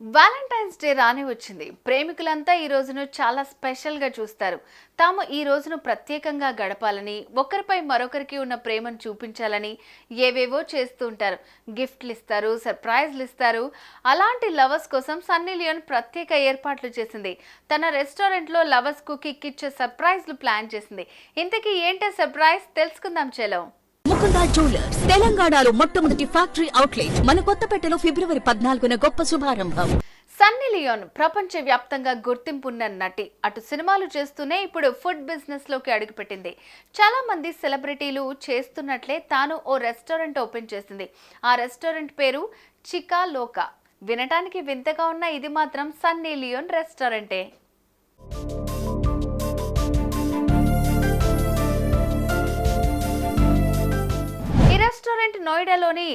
Valentine's day రాని వచ్చింది. ప్రేమికులంతా ఈ రోజును చాలా స్పెషల్గా చూస్తారు. తాము ఈ రోజును ప్రత్యేకంగా గడపాలని ఒకరిపై మరొకరికి ఉన్న ప్రేమను చూపించాలని ఏవేవో చేస్తూ ఉంటారు. గిఫ్ట్లు ఇస్తారు సర్ప్రైజ్లు ఇస్తారు. అలాంటి లవర్స్ కోసం సన్నీ లియోన్ ప్రత్యేక ఏర్పాట్లు చేసింది. తన రెస్టారెంట్లో లవర్స్కు కిక్ ఇచ్చే సర్ప్రైజ్లు ప్లాన్ చేసింది. ఇంతకీ ఏంటి సర్ప్రైజ్? తెలుసుకుందాం చెలో. ముకుంద జ్యువెలర్స్ తెలంగాణలో మొట్టమొదటి ఫ్యాక్టరీ అవుట్లెట్ మన కొత్తపేటలో ఫిబ్రవరి పద్నాలుగున గొప్ప శుభారంభం. సన్నీ లియోన్ ప్రపంచ వ్యాప్తంగా గుర్తింపున్న నటి. అటు సినిమాలు చేస్తూనే ఇప్పుడు ఫుడ్ బిజినెస్లోకి అడుగుపెట్టింది. చాలా మంది సెలబ్రిటీలు చేస్తున్నట్లే తాను ఓ రెస్టారెంట్ ఓపెన్ చేసింది. ఆ రెస్టారెంట్ పేరు చికా లోకా. వినటానికి వింతగా ఉన్న ఇది మాత్రం సన్నీ లియోన్ రెస్టారెంటే నోయిడాలోని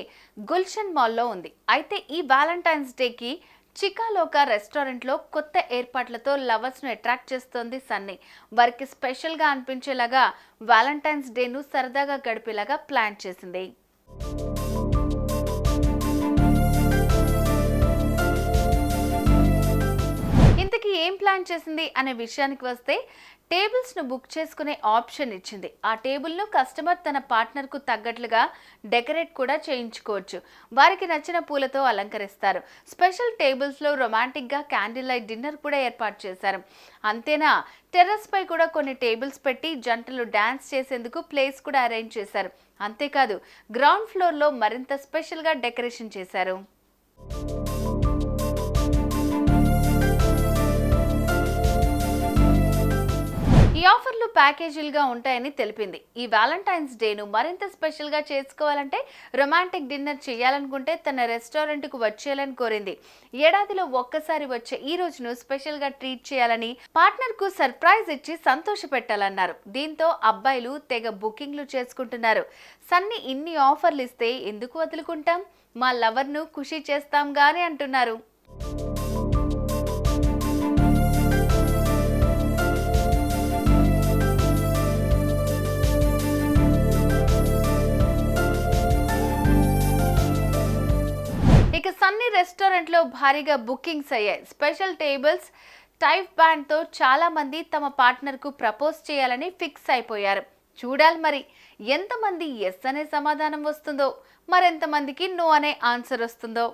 గుల్షన్ మాల్లో ఉంది. అయితే ఈ వ్యాలంటైన్స్ డేకి చికాలోకా రెస్టారెంట్లో కొత్త ఏర్పాట్లతో లవర్స్ను అట్రాక్ట్ చేస్తోంది సన్నీ. వారికి స్పెషల్గా అనిపించేలాగా వ్యాలంటైన్స్ డేను సరదాగా గడిపేలాగా ప్లాన్ చేసింది. ఏం ప్లాన్ చేసింది అనే విషయానికి వస్తే టేబుల్స్ను బుక్ చేసుకునే ఆప్షన్ ఇచ్చింది. ఆ టేబుల్ను కస్టమర్ తన పార్ట్నర్కు తగ్గట్లుగా డెకరేట్ కూడా చేయించుకోవచ్చు. వారికి నచ్చిన పూలతో అలంకరిస్తారు. స్పెషల్ టేబుల్స్లో రొమాంటిక్గా క్యాండిల్ లైట్ డిన్నర్ కూడా ఏర్పాటు చేశారు. అంతేనా? టెర్రస్ పై కూడా కొన్ని టేబుల్స్ పెట్టి జంటలు డ్యాన్స్ చేసేందుకు ప్లేస్ కూడా అరేంజ్ చేశారు. అంతేకాదు గ్రౌండ్ ఫ్లోర్లో మరింత స్పెషల్గా డెకరేషన్ చేశారు. ప్యాకేజీలుగా ఉంటాయని తెలిపింది. ఈ వ్యాలంటైన్స్ డేను మరింత స్పెషల్గా చేసుకోవాలంటే రొమాంటిక్ డిన్నర్ చేయాలనుకుంటే తన రెస్టారెంట్కు వచ్చేయాలని కోరింది. ఏడాదిలో ఒక్కసారి వచ్చే ఈ రోజును స్పెషల్గా ట్రీట్ చేయాలని పార్ట్నర్కు సర్ప్రైజ్ ఇచ్చి సంతోష పెట్టాలన్నారు దీంతో అబ్బాయిలు తెగ బుకింగ్లు చేసుకుంటున్నారు. సన్ని ఇన్ని ఆఫర్లు ఇస్తే ఎందుకు వదులుకుంటాం? మా లవర్ను ఖుషి చేస్తాం గాని అంటున్నారు. రెస్టారెంట్లో భారీగా బుకింగ్స్ అయ్యాయి. స్పెషల్ టేబుల్స్ టైప్ బ్యాండ్తో చాలామంది తమ పార్ట్నర్కు ప్రపోజ్ చేయాలని ఫిక్స్ అయిపోయారు. చూడాలి మరి ఎంతమంది ఎస్ అనే సమాధానం వస్తుందో మరెంతమందికి నో అనే ఆన్సర్ వస్తుందో.